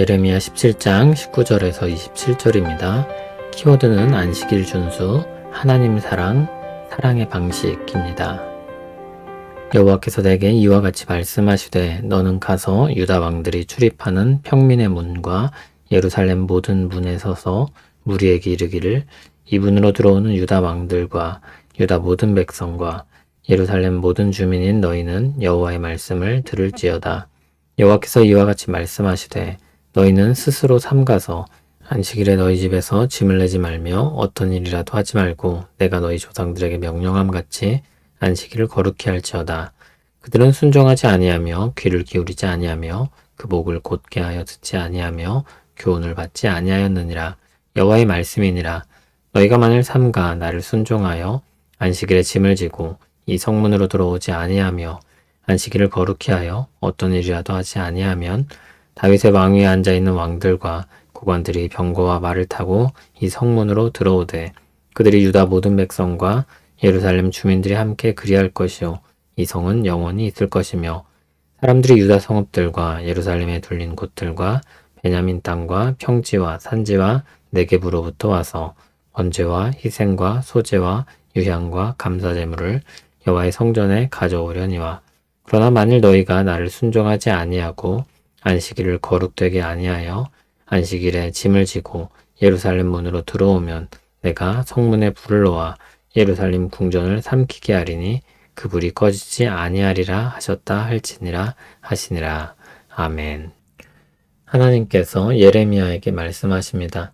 예레미야 17장 19절에서 27절입니다. 키워드는 안식일 준수, 하나님 사랑, 사랑의 방식입니다. 여호와께서 내게 이와 같이 말씀하시되 너는 가서 유다 왕들이 출입하는 평민의 문과 예루살렘 모든 문에 서서 무리에게 이르기를 이 문으로 들어오는 유다 왕들과 유다 모든 백성과 예루살렘 모든 주민인 너희는 여호와의 말씀을 들을지어다. 여호와께서 이와 같이 말씀하시되 너희는 스스로 삼가서 안식일에 너희 집에서 짐을 내지 말며 어떤 일이라도 하지 말고 내가 너희 조상들에게 명령함 같이 안식일을 거룩히 할지어다. 그들은 순종하지 아니하며 귀를 기울이지 아니하며 그 목을 곧게 하여 듣지 아니하며 교훈을 받지 아니하였느니라. 여호와의 말씀이니라. 너희가 만일 삼가 나를 순종하여 안식일에 짐을 지고 이 성문으로 들어오지 아니하며 안식일을 거룩히 하여 어떤 일이라도 하지 아니하면 다윗의 왕위에 앉아 있는 왕들과 고관들이 병거와 말을 타고 이 성문으로 들어오되 그들이 유다 모든 백성과 예루살렘 주민들이 함께 그리할 것이요. 이 성은 영원히 있을 것이며 사람들이 유다 성읍들과 예루살렘에 둘린 곳들과 베냐민 땅과 평지와 산지와 내게부로부터 와서 번제와 희생과 소제와 유향과 감사 제물을 여호와의 성전에 가져오려니와 그러나 만일 너희가 나를 순종하지 아니하고 안식일을 거룩되게 아니하여 안식일에 짐을 지고 예루살렘 문으로 들어오면 내가 성문에 불을 놓아 예루살렘 궁전을 삼키게 하리니 그 불이 꺼지지 아니하리라 하셨다 할지니라 하시니라 아멘. 하나님께서 예레미야에게 말씀하십니다.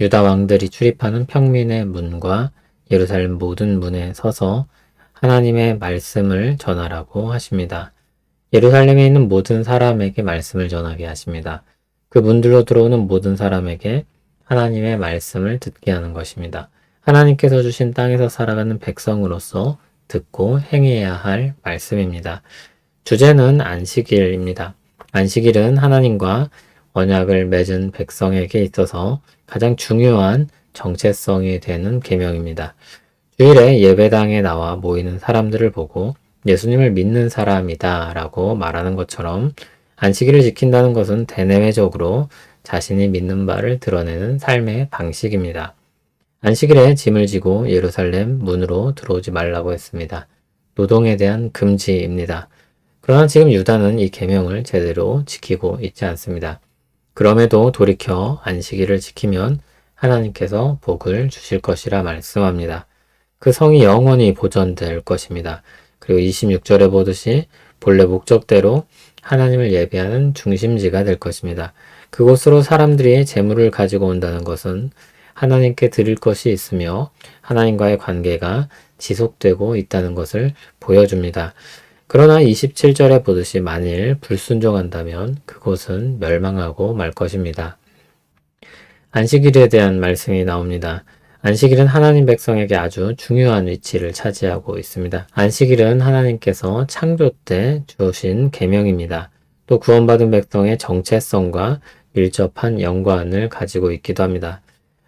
유다 왕들이 출입하는 평민의 문과 예루살렘 모든 문에 서서 하나님의 말씀을 전하라고 하십니다. 예루살렘에 있는 모든 사람에게 말씀을 전하게 하십니다. 그 문들로 들어오는 모든 사람에게 하나님의 말씀을 듣게 하는 것입니다. 하나님께서 주신 땅에서 살아가는 백성으로서 듣고 행해야 할 말씀입니다. 주제는 안식일입니다. 안식일은 하나님과 언약을 맺은 백성에게 있어서 가장 중요한 정체성이 되는 계명입니다. 주일에 예배당에 나와 모이는 사람들을 보고 예수님을 믿는 사람이다 라고 말하는 것처럼 안식일을 지킨다는 것은 대내외적으로 자신이 믿는 바를 드러내는 삶의 방식입니다. 안식일에 짐을 지고 예루살렘 문으로 들어오지 말라고 했습니다. 노동에 대한 금지입니다. 그러나 지금 유다는 이 계명을 제대로 지키고 있지 않습니다. 그럼에도 돌이켜 안식일을 지키면 하나님께서 복을 주실 것이라 말씀합니다. 그 성이 영원히 보존될 것입니다. 그리고 26절에 보듯이 본래 목적대로 하나님을 예배하는 중심지가 될 것입니다. 그곳으로 사람들이 재물을 가지고 온다는 것은 하나님께 드릴 것이 있으며 하나님과의 관계가 지속되고 있다는 것을 보여줍니다. 그러나 27절에 보듯이 만일 불순종한다면 그곳은 멸망하고 말 것입니다. 안식일에 대한 말씀이 나옵니다. 안식일은 하나님 백성에게 아주 중요한 위치를 차지하고 있습니다. 안식일은 하나님께서 창조 때 주신 계명입니다. 또 구원받은 백성의 정체성과 밀접한 연관을 가지고 있기도 합니다.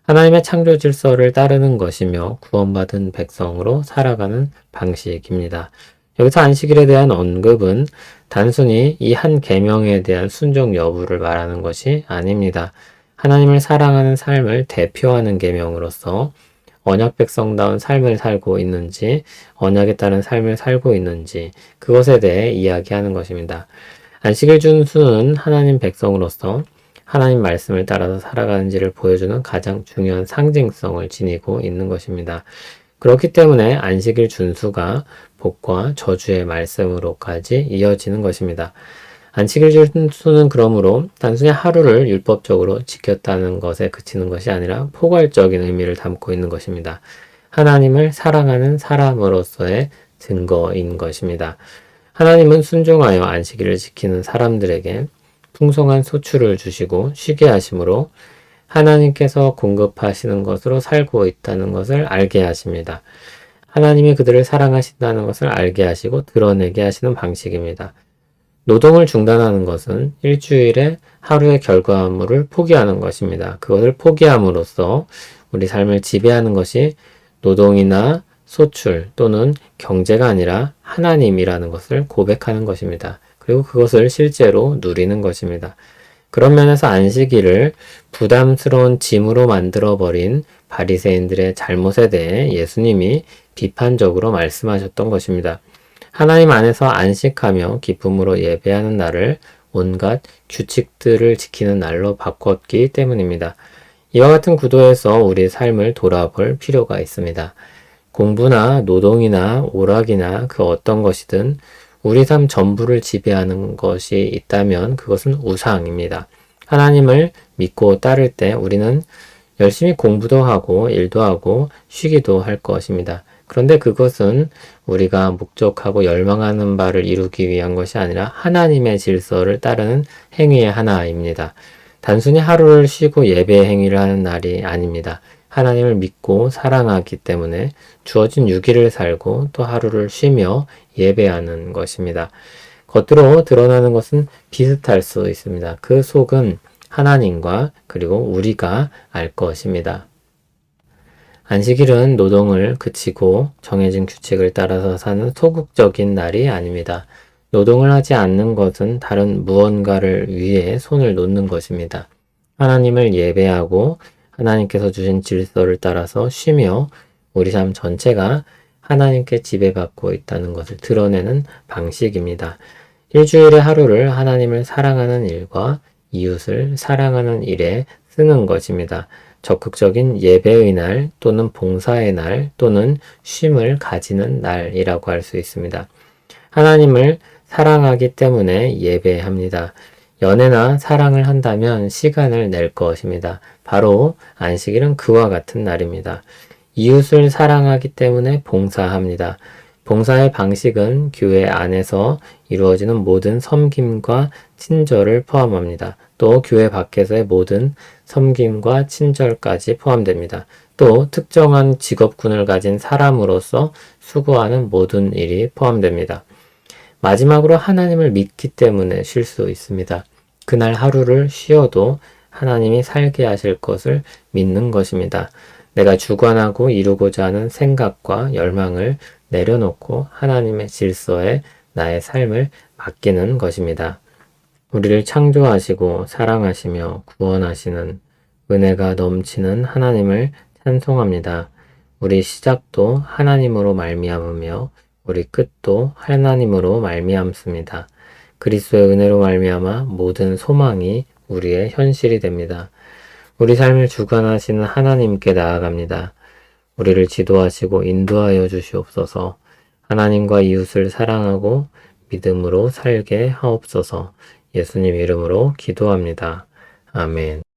하나님의 창조 질서를 따르는 것이며 구원받은 백성으로 살아가는 방식입니다. 여기서 안식일에 대한 언급은 단순히 이 한 계명에 대한 순종 여부를 말하는 것이 아닙니다. 하나님을 사랑하는 삶을 대표하는 계명으로서 언약 백성다운 삶을 살고 있는지, 언약에 따른 삶을 살고 있는지, 그것에 대해 이야기하는 것입니다. 안식일 준수는 하나님 백성으로서 하나님 말씀을 따라서 살아가는지를 보여주는 가장 중요한 상징성을 지니고 있는 것입니다. 그렇기 때문에 안식일 준수가 복과 저주의 말씀으로까지 이어지는 것입니다. 안식일 준수는 그러므로 단순히 하루를 율법적으로 지켰다는 것에 그치는 것이 아니라 포괄적인 의미를 담고 있는 것입니다. 하나님을 사랑하는 사람으로서의 증거인 것입니다. 하나님은 순종하여 안식일을 지키는 사람들에게 풍성한 소출을 주시고 쉬게 하심으로 하나님께서 공급하시는 것으로 살고 있다는 것을 알게 하십니다. 하나님이 그들을 사랑하신다는 것을 알게 하시고 드러내게 하시는 방식입니다. 노동을 중단하는 것은 일주일에 하루의 결과물을 포기하는 것입니다. 그것을 포기함으로써 우리 삶을 지배하는 것이 노동이나 소출 또는 경제가 아니라 하나님이라는 것을 고백하는 것입니다. 그리고 그것을 실제로 누리는 것입니다. 그런 면에서 안식일을 부담스러운 짐으로 만들어버린 바리새인들의 잘못에 대해 예수님이 비판적으로 말씀하셨던 것입니다. 하나님 안에서 안식하며 기쁨으로 예배하는 날을 온갖 규칙들을 지키는 날로 바꿨기 때문입니다. 이와 같은 구도에서 우리 삶을 돌아볼 필요가 있습니다. 공부나 노동이나 오락이나 그 어떤 것이든 우리 삶 전부를 지배하는 것이 있다면 그것은 우상입니다. 하나님을 믿고 따를 때 우리는 열심히 공부도 하고 일도 하고 쉬기도 할 것입니다. 그런데 그것은 우리가 목적하고 열망하는 바를 이루기 위한 것이 아니라 하나님의 질서를 따르는 행위의 하나입니다. 단순히 하루를 쉬고 예배 행위를 하는 날이 아닙니다. 하나님을 믿고 사랑하기 때문에 주어진 6일을 살고 또 하루를 쉬며 예배하는 것입니다. 겉으로 드러나는 것은 비슷할 수 있습니다. 그 속은 하나님과 그리고 우리가 알 것입니다. 안식일은 노동을 그치고 정해진 규칙을 따라서 사는 소극적인 날이 아닙니다. 노동을 하지 않는 것은 다른 무언가를 위해 손을 놓는 것입니다. 하나님을 예배하고 하나님께서 주신 질서를 따라서 쉬며 우리 삶 전체가 하나님께 지배받고 있다는 것을 드러내는 방식입니다. 일주일의 하루를 하나님을 사랑하는 일과 이웃을 사랑하는 일에 쓰는 것입니다. 적극적인 예배의 날 또는 봉사의 날 또는 쉼을 가지는 날이라고 할 수 있습니다. 하나님을 사랑하기 때문에 예배합니다. 연애나 사랑을 한다면 시간을 낼 것입니다. 바로 안식일은 그와 같은 날입니다. 이웃을 사랑하기 때문에 봉사합니다. 봉사의 방식은 교회 안에서 이루어지는 모든 섬김과 친절을 포함합니다. 또 교회 밖에서의 모든 섬김과 친절까지 포함됩니다. 또 특정한 직업군을 가진 사람으로서 수고하는 모든 일이 포함됩니다. 마지막으로 하나님을 믿기 때문에 쉴 수 있습니다. 그날 하루를 쉬어도 하나님이 살게 하실 것을 믿는 것입니다. 내가 주관하고 이루고자 하는 생각과 열망을 내려놓고 하나님의 질서에 나의 삶을 맡기는 것입니다. 우리를 창조하시고 사랑하시며 구원하시는 은혜가 넘치는 하나님을 찬송합니다. 우리 시작도 하나님으로 말미암으며 우리 끝도 하나님으로 말미암습니다. 그리스도의 은혜로 말미암아 모든 소망이 우리의 현실이 됩니다. 우리 삶을 주관하시는 하나님께 나아갑니다. 우리를 지도하시고 인도하여 주시옵소서. 하나님과 이웃을 사랑하고 믿음으로 살게 하옵소서. 예수님 이름으로 기도합니다. 아멘.